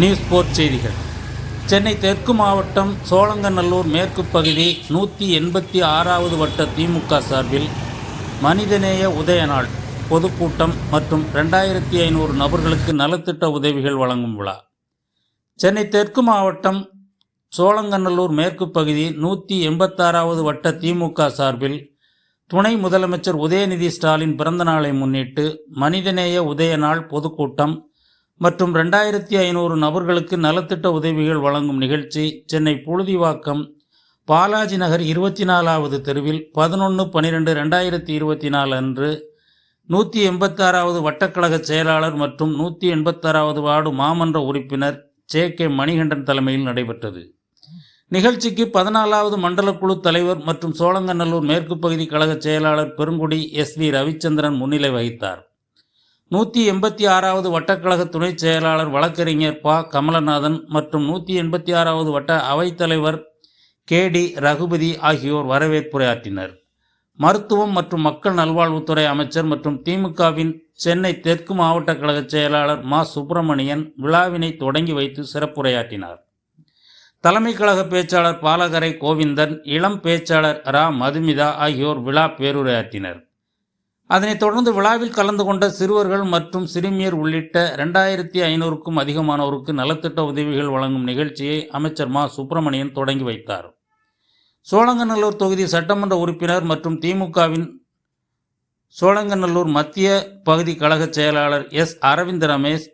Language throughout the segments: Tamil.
நியூஸ் போர்ட் செய்திகள். சென்னை தெற்கு மாவட்டம் சோழங்கநல்லூர் மேற்கு பகுதி நூற்றி எண்பத்தி ஆறாவது வட்ட திமுக சார்பில் மனிதநேய உதயநாள் பொதுக்கூட்டம் மற்றும் ரெண்டாயிரத்தி ஐநூறு நபர்களுக்கு நலத்திட்ட உதவிகள் வழங்கும் விழா. சென்னை தெற்கு மாவட்டம் சோழங்கநல்லூர் மேற்கு பகுதி நூற்றி எண்பத்தாறாவது வட்ட திமுக சார்பில் துணை முதலமைச்சர் உதயநிதி ஸ்டாலின் பிறந்தநாளை முன்னிட்டு மனிதநேய உதயநாள் பொதுக்கூட்டம் மற்றும் ரெண்டாயிரத்தி ஐநூறு நபர்களுக்கு நலத்திட்ட உதவிகள் வழங்கும் நிகழ்ச்சி சென்னை புழுதிவாக்கம் பாலாஜி நகர் இருபத்தி நாலாவது தெருவில் பதினொன்று பன்னிரெண்டு ரெண்டாயிரத்தி இருபத்தி நாலு அன்று நூற்றி எண்பத்தாறாவது வட்டக்கழக செயலாளர் மற்றும் நூற்றி எண்பத்தாறாவது வார்டு மாமன்ற உறுப்பினர் ஜே கே மணிகண்டன் தலைமையில் நடைபெற்றது. நிகழ்ச்சிக்கு பதினாலாவது மண்டல குழு தலைவர் மற்றும் சோழங்கநல்லூர் மேற்கு பகுதி கழக செயலாளர் பெருங்குடி எஸ் வி ரவிச்சந்திரன் முன்னிலை வகித்தார். நூற்றி எண்பத்தி ஆறாவது வட்டக்கழக துணைச் செயலாளர் வழக்கறிஞர் ப. கமலநாதன் மற்றும் நூற்றி எண்பத்தி ஆறாவது வட்ட அவைத்தலைவர் கே. டி. ரகுபதி ஆகியோர் வரவேற்புரையாற்றினர் மருத்துவம் மற்றும் மக்கள் நல்வாழ்வுத்துறை அமைச்சர் மற்றும் திமுகவின் சென்னை தெற்கு மாவட்ட கழக செயலாளர் மா. சுப்பிரமணியன் விழாவினை தொடங்கி வைத்து சிறப்புரையாற்றினார். தலைமை கழக பேச்சாளர் பாலகரை கோவிந்தன் இளம் பேச்சாளர் ரா. மதுமிதா ஆகியோர் விழா பேருரையாற்றினர். அதனைத் தொடர்ந்து விழாவில் கலந்து கொண்ட சிறுவர்கள் மற்றும் சிறுமியர் உள்ளிட்ட ரெண்டாயிரத்தி ஐநூறுக்கும் அதிகமானோருக்கு நலத்திட்ட உதவிகள் வழங்கும் நிகழ்ச்சியை அமைச்சர் மா. சுப்பிரமணியன் தொடங்கி வைத்தார். சோழங்கநல்லூர் தொகுதி சட்டமன்ற உறுப்பினர் மற்றும் திமுகவின் சோழங்கநல்லூர் மத்திய பகுதி கழக செயலாளர் எஸ். அரவிந்த் ரமேஷ்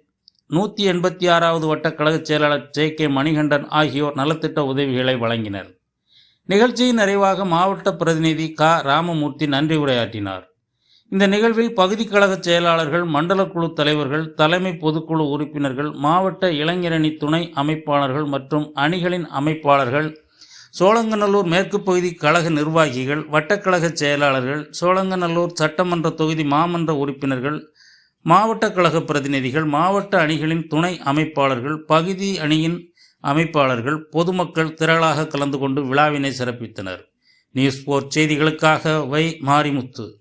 நூற்றி எண்பத்தி ஆறாவது வட்ட கழக செயலாளர் ஜே. கே. மணிகண்டன் ஆகியோர் நலத்திட்ட உதவிகளை வழங்கினர். நிகழ்ச்சியின் நிறைவாக மாவட்ட பிரதிநிதி க. ராமமூர்த்தி நன்றி உரையாற்றினார். இந்த நிகழ்வில் பகுதி கழக செயலாளர்கள் மண்டல குழு தலைவர்கள் தலைமை பொதுக்குழு உறுப்பினர்கள் மாவட்ட இளைஞரணி துணை அமைப்பாளர்கள் மற்றும் அணிகளின் அமைப்பாளர்கள் சோழங்கநல்லூர் மேற்கு பகுதி கழக நிர்வாகிகள் வட்டக்கழக செயலாளர்கள் சோழங்கநல்லூர் சட்டமன்ற தொகுதி மாமன்ற உறுப்பினர்கள் மாவட்ட கழக பிரதிநிதிகள் மாவட்ட அணிகளின் துணை அமைப்பாளர்கள் பகுதி அணியின் அமைப்பாளர்கள் பொதுமக்கள் திரளாக கலந்து கொண்டு விழாவினை சிறப்பித்தனர். நியூஸ் போர்ட் செய்திகளுக்காக வை மாரிமுத்து.